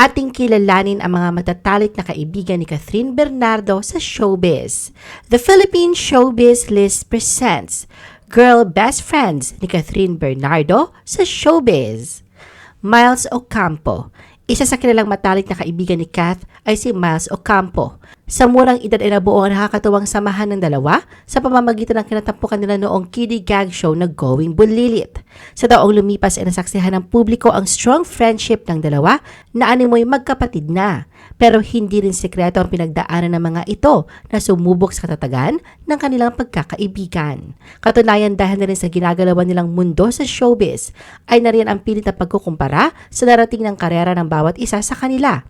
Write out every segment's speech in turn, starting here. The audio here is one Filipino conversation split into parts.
ating kilalanin ang mga matatalik na kaibigan ni Catherine Bernardo sa showbiz. The Philippine Showbiz List presents Girl Best Friends ni Catherine Bernardo sa showbiz. Miles Ocampo isa sa kilalang matalik na kaibigan ni Kath ay si Miles Ocampo. Sa murang edad ay nabuo ang nakakatuwang samahan ng dalawa sa pamamagitan ng kinatampukan nila noong kiddie gag show na Going Bulilit. Sa taong lumipas ay nasaksihan ng publiko ang strong friendship ng dalawa na animoy magkapatid na. Pero hindi rin sekreto ang pinagdaanan ng mga ito na sumubok sa katatagan ng kanilang pagkakaibigan. Katunayan dahil na rin sa ginagalawan nilang mundo sa showbiz, ay nariyan ang pilit na pagkukumpara sa darating ng karera ng bawat isa sa kanila.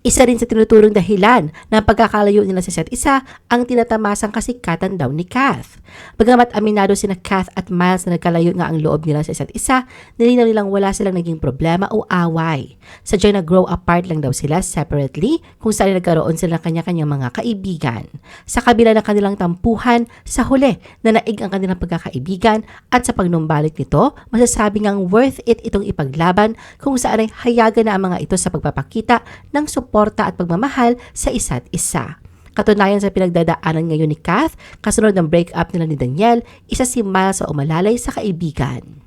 Isa rin sa tinuturong dahilan ng pagkakalayo nila sa isa't isa ang tinatamasang kasikatan daw ni Kath. Bagamat aminado sina Kath at Miles na nagkalayo nga ang loob nila sa isa't isa, nilinaw nilang wala silang naging problema o away. Sadyang nag-grow apart lang daw sila separately kung saan nagkaroon sila ng kanya-kanyang mga kaibigan. Sa kabila ng kanilang tampuhan, sa huli na naig ang kanilang pagkakaibigan at sa pagnumbalik nito, masasabi ngang worth it itong ipaglaban kung saan ay hayagan na ang mga ito sa pagpapakita ng suporta at pagmamahal sa isa't isa. Katunayan sa pinagdadaanan ngayon ni Kath, kasunod ng breakup nila ni Daniel, isa si Miles sa umalalay sa kaibigan.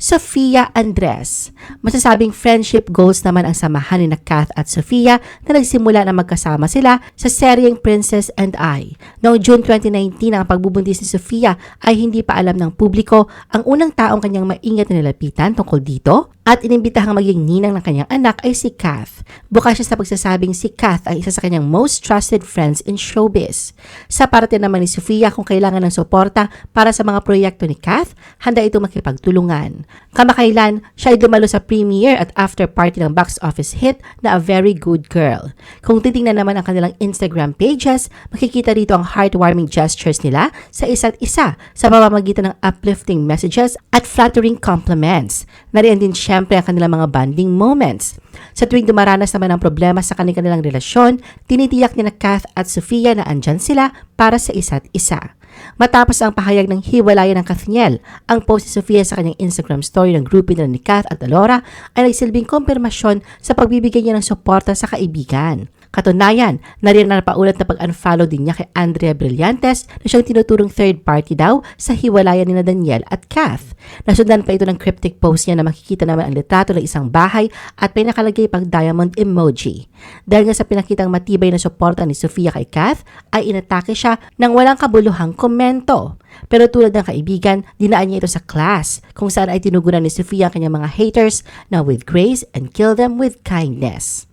Sofia Andres. Masasabing friendship goals naman ang samahan ni na Kath at Sofia na nagsimula na magkasama sila sa seryeng Princess and I. Noong June 2019 ang pagbubuntis ni Sofia ay hindi pa alam ng publiko ang unang taong kanyang maingat na nilapitan tungkol dito at inimbitahang maging ninang ng kanyang anak ay si Kath. Bukas siya sa pagsasabing si Kath ay isa sa kanyang most trusted friends in showbiz. Sa parte naman ni Sofia kung kailangan ng suporta para sa mga proyekto ni Kath, handa ito makipagtulungan. Kamakailan, siya ay dumalo sa premiere at after party ng box office hit na A Very Good Girl. Kung titingnan naman ang kanilang Instagram pages, makikita dito ang heartwarming gestures nila sa isa't isa sa pamamagitan ng uplifting messages at flattering compliments. Nariyan din syempre ang kanilang mga bonding moments. Sa tuwing dumaranas naman ang problema sa kanilang relasyon, tinitiyak ni na Kath at Sofia na andyan sila para sa isa't isa. Matapos ang pahayag ng hiwalayan ng Kathniel, ang post ni Sofia sa kanyang Instagram story ng grupo nila ni Kath at Alora ay nagsilbing kompirmasyon sa pagbibigay niya ng suporta sa kaibigan. Katunayan, nariyan na paulat na pag-unfollow din niya kay Andrea Brillantes na siyang tinuturong third party daw sa hiwalayan ni na Daniel at Kath. Nasundan pa ito ng cryptic post niya na makikita naman ang litrato ng isang bahay at may nakalagay pang diamond emoji. Dahil nga sa pinakitang matibay na suporta ni Sofia kay Kath, ay inatake siya ng walang kabuluhang komento. Pero tulad ng kaibigan, dinaan niya ito sa class kung saan ay tinugunan ni Sofia ang kanyang mga haters na with grace and kill them with kindness.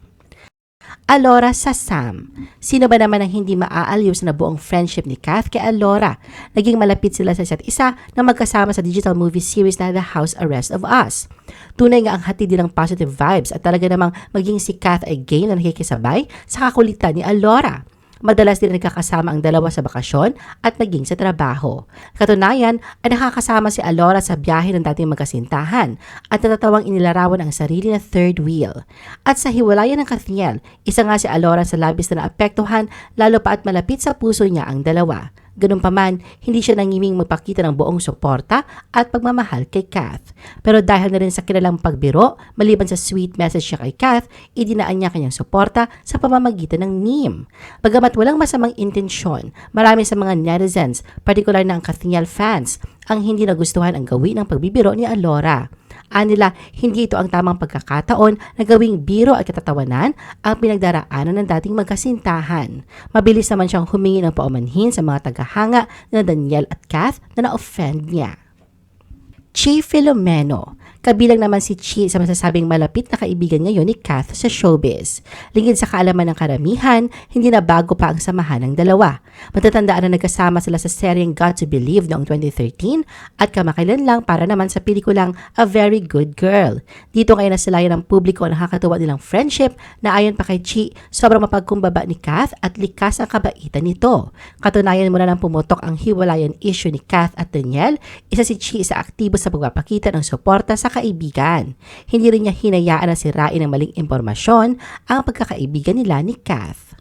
Alora sa Sam. Sino ba naman ang hindi maaaliw sa nabuong friendship ni Kath kay Alora? Naging malapit sila sa isa't isa na magkasama sa digital movie series na The House Arrest of Us. Tunay nga ang hatid nilang positive vibes at talaga namang maging si Kath ay gay na nakikisabay sa kakulitan ni Alora. Madalas din nagkakasama ang dalawa sa bakasyon at naging sa trabaho. Katunayan ay nakakasama si Alora sa biyahe ng dating magkasintahan at natatawang inilarawan ang sarili na third wheel. At sa hiwalayan ng Kathniel, isa nga si Alora sa labis na naapektuhan lalo pa at malapit sa puso niya ang dalawa. Ganun pa man, hindi siya nangiming magpakita ng buong suporta at pagmamahal kay Kath. Pero dahil na rin sa kilalang pagbiro, maliban sa sweet message siya kay Kath, idinaan niya kanyang suporta sa pamamagitan ng meme. Bagamat walang masamang intensyon, marami sa mga netizens, partikular na ang Kathniel fans, ang hindi nagustuhan ang gawin ng pagbibiro ni Alora. Anila, hindi ito ang tamang pagkakataon na gawing biro at katatawanan ang pinagdaraanan ng dating magkasintahan. Mabilis naman siyang humingi ng paumanhin sa mga tagahanga na Daniel at Kath na na-offend niya. Chi Filomeno Kabilang naman si Chi sa masasabing malapit na kaibigan ngayon ni Kath sa showbiz. Lingid sa kaalaman ng karamihan, hindi na bago pa ang samahan ng dalawa. Matatandaan na nagkasama sila sa seryeng Got to Believe noong 2013 at kamakailan lang para naman sa pelikulang A Very Good Girl. Dito ngayon nasalayan ng publiko ang nakakatuwa nilang friendship na ayon pa kay Chi, sobrang mapagkumbaba ni Kath at likas ang kabaitan nito. Katunayan mula nang pumutok ang hiwalayan issue ni Kath at Daniel, isa si Chi sa aktibo sa pagpapakita ng suporta sa kaibigan. Hindi rin niya hinayaan na sirain ng maling impormasyon ang pagkakaibigan nila ni Kath.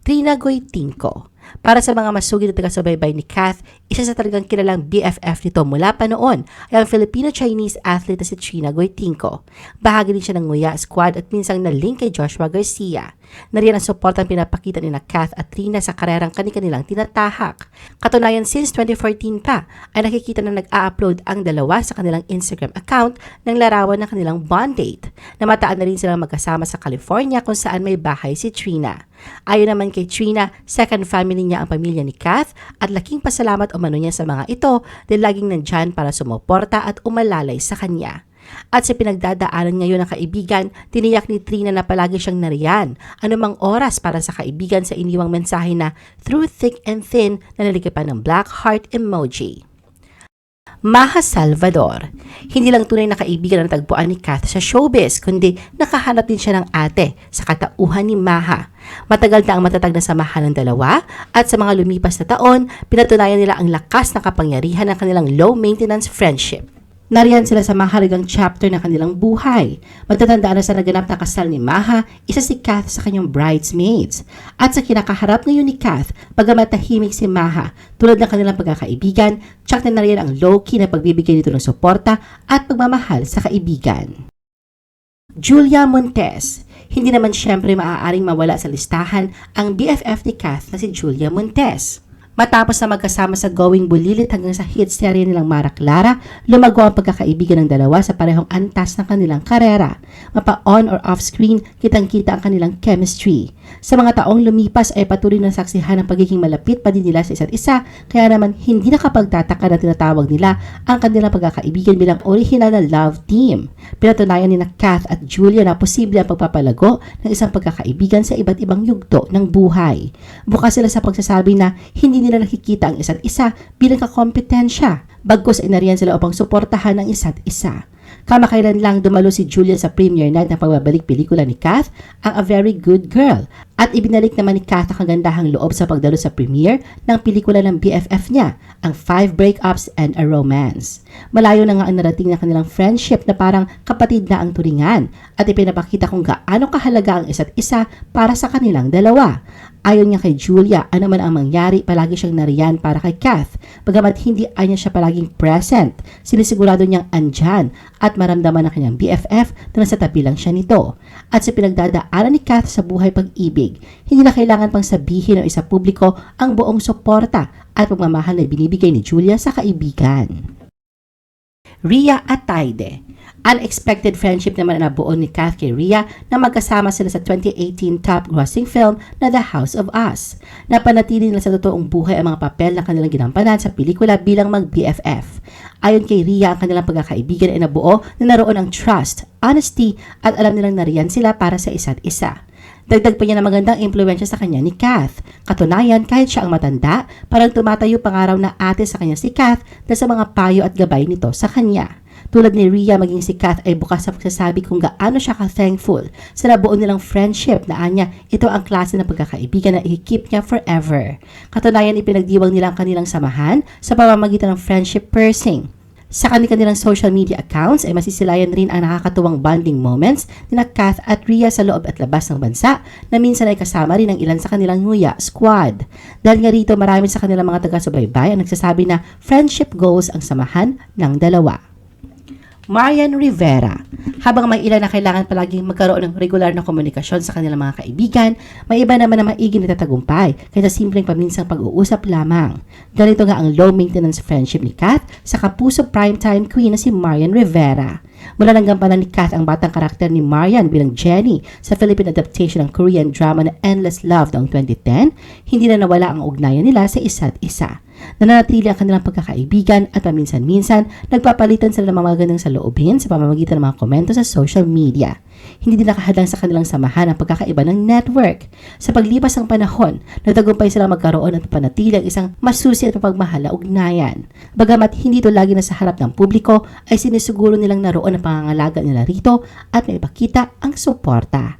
Trina Goytinko para sa mga masugid na taga-subaybay ni Kath, isa sa talagang kilalang BFF nito mula pa noon ay ang Filipino-Chinese athlete na si Trina Goitinco. Bahagi din siya ng Nguya squad at minsang na-link kay Joshua Garcia. Nariyan ang support ang pinapakita ni na Kath at Trina sa karerang kani-kanilang tinatahak. Katunayan, since 2014 pa, ay nakikita na nag-a-upload ang dalawa sa kanilang Instagram account ng larawan ng kanilang bond date. Namataan na rin silang magkasama sa California kung saan may bahay si Trina. Ayon naman kay Trina, second family niya ang pamilya ni Kath at laking pasalamat umano niya sa mga ito dahil laging nandyan para sumuporta at umalalay sa kanya. At sa pinagdadaanan ngayon ng kaibigan, tiniyak ni Trina na palagi siyang nariyan, anumang oras para sa kaibigan sa iniwang mensahe na through thick and thin na nalikipan ng black heart emoji. Maha Salvador. Hindi lang tunay na kaibigan ang tagpuan ni Kath sa showbiz, kundi nakahanap din siya ng ate sa katauhan ni Maha. Matagal na ang matatag na samahan ng dalawa at sa mga lumipas na taon, pinatunayan nila ang lakas na kapangyarihan ng kanilang low-maintenance friendship. Nariyan sila sa mahalagang chapter ng kanilang buhay. Magtatandaan na sa naganap na kasal ni Maha, isa si Kath sa kanyang bridesmaids. At sa kinakaharap ngayon ni Kath, bagamat tahimik si Maha, tulad ng kanilang pagkakaibigan, tsak na nariyan ang low-key na pagbibigay nito ng suporta at pagmamahal sa kaibigan. Julia Montes. Hindi naman syempre maaaring mawala sa listahan ang BFF ni Kath na si Julia Montes. Matapos na magkasama sa Going Bulilit hanggang sa hit serye nilang Mara Clara, lumago ang pagkakaibigan ng dalawa sa parehong antas ng kanilang karera. Mapa on or off screen, kitang-kita ang kanilang chemistry. Sa mga taong lumipas ay patuloy na saksihan ang pagiging malapit pa din nila sa isa't isa, kaya naman hindi nakapagtataka na tinatawag nila ang kanilang pagkakaibigan bilang original na love team. Pinatunayan ni na Kath at Julia na posible ang pagpapalago ng isang pagkakaibigan sa iba't ibang yugto ng buhay. Bukas sila sa pagsasabi na hindi nila nakikita ang isa't isa bilang kakompetensya, bagkus ay nariyan sila upang suportahan ang isa't isa. Kamakailan lang dumalo si Julia sa premiere night ng pagbabalik pelikula ni Kath, ang A Very Good Girl, at ibinalik naman ni ang kagandahang loob sa pagdalo sa premiere ng pelikula ng BFF niya, ang Five Breakups and a Romance. Malayo na nga ang narating ng kanilang friendship na parang kapatid na ang turingan at ipinapakita kung gaano kahalaga ang isa't isa para sa kanilang dalawa. Ayon niya kay Julia, ano man ang mangyari, palagi siyang nariyan para kay Kath. Bagamat hindi ay niya siya palaging present, sinisigurado niyang andyan at maramdaman ng kanyang BFF na nasa tabi lang siya nito. At sa pinagdadaanan ni Kath sa buhay pag-ibig, hindi na kailangan pang sabihin ng isa publiko ang buong suporta at pagmamahal na binibigay ni Julia sa kaibigan. Ria Ataide. Unexpected friendship naman ang nabuo ni Kath kay Ria na magkasama sila sa 2018 top grossing film na The House of Us. Napanatili nila sa totoong buhay ang mga papel na kanilang ginampanan sa pelikula bilang mag-BFF. Ayon kay Ria, ang kanilang pagkakaibigan ay nabuo na naroon ang trust, honesty at alam nilang nariyan sila para sa isa't isa. Dagdag pa niya na magandang impluensya sa kanya ni Kath. Katunayan, kahit siya ang matanda, parang tumatayo pangaraw na ate sa kanya si Kath na sa mga payo at gabay nito sa kanya. Tulad ni Rhea, maging si Kath ay bukas sa pagsasabi kung gaano siya ka-thankful sa nabuo nilang friendship na anya ito ang klase ng pagkakaibigan na i-keep niya forever. Katunayan, ipinagdiwang nila ang kanilang samahan sa pamamagitan ng friendship pursing. Sa kanilang social media accounts ay masisilayan rin ang nakakatuwang bonding moments ni na Kath at Rhea sa loob at labas ng bansa na minsan ay kasama rin ng ilan sa kanilang nguya squad. Dahil nga rito marami sa kanilang mga taga-subaybay ang nagsasabi na friendship goals ang samahan ng dalawa. Marian Rivera. Habang may ilan na kailangan palaging magkaroon ng regular na komunikasyon sa kanilang mga kaibigan, may iba naman na maigi na tatagumpay kaysa simpleng paminsang pag-uusap lamang. Ganito nga ang low-maintenance friendship ni Kath sa kapuso primetime queen na si Marian Rivera. Mula nang gampanan ni Kath ang batang karakter ni Marian bilang Jenny sa Philippine adaptation ng Korean drama na Endless Love noong 2010, hindi na nawala ang ugnayan nila sa isa't isa. Nananatili ang kanilang pagkakaibigan at paminsan-minsan nagpapalitan sila ng mga magandang saloobin sa pamamagitan ng mga komento sa social media. Hindi din nakahadang sa kanilang samahan ang pagkakaiba ng network. Sa paglipas ng panahon, nagtagumpay sila magkaroon at panatili ang isang masusi at mapagmahal na ugnayan. Bagamat hindi ito lagi na sa harap ng publiko, ay sinisiguro nilang naroon ang pangangalaga nila rito at may ipakita ang suporta.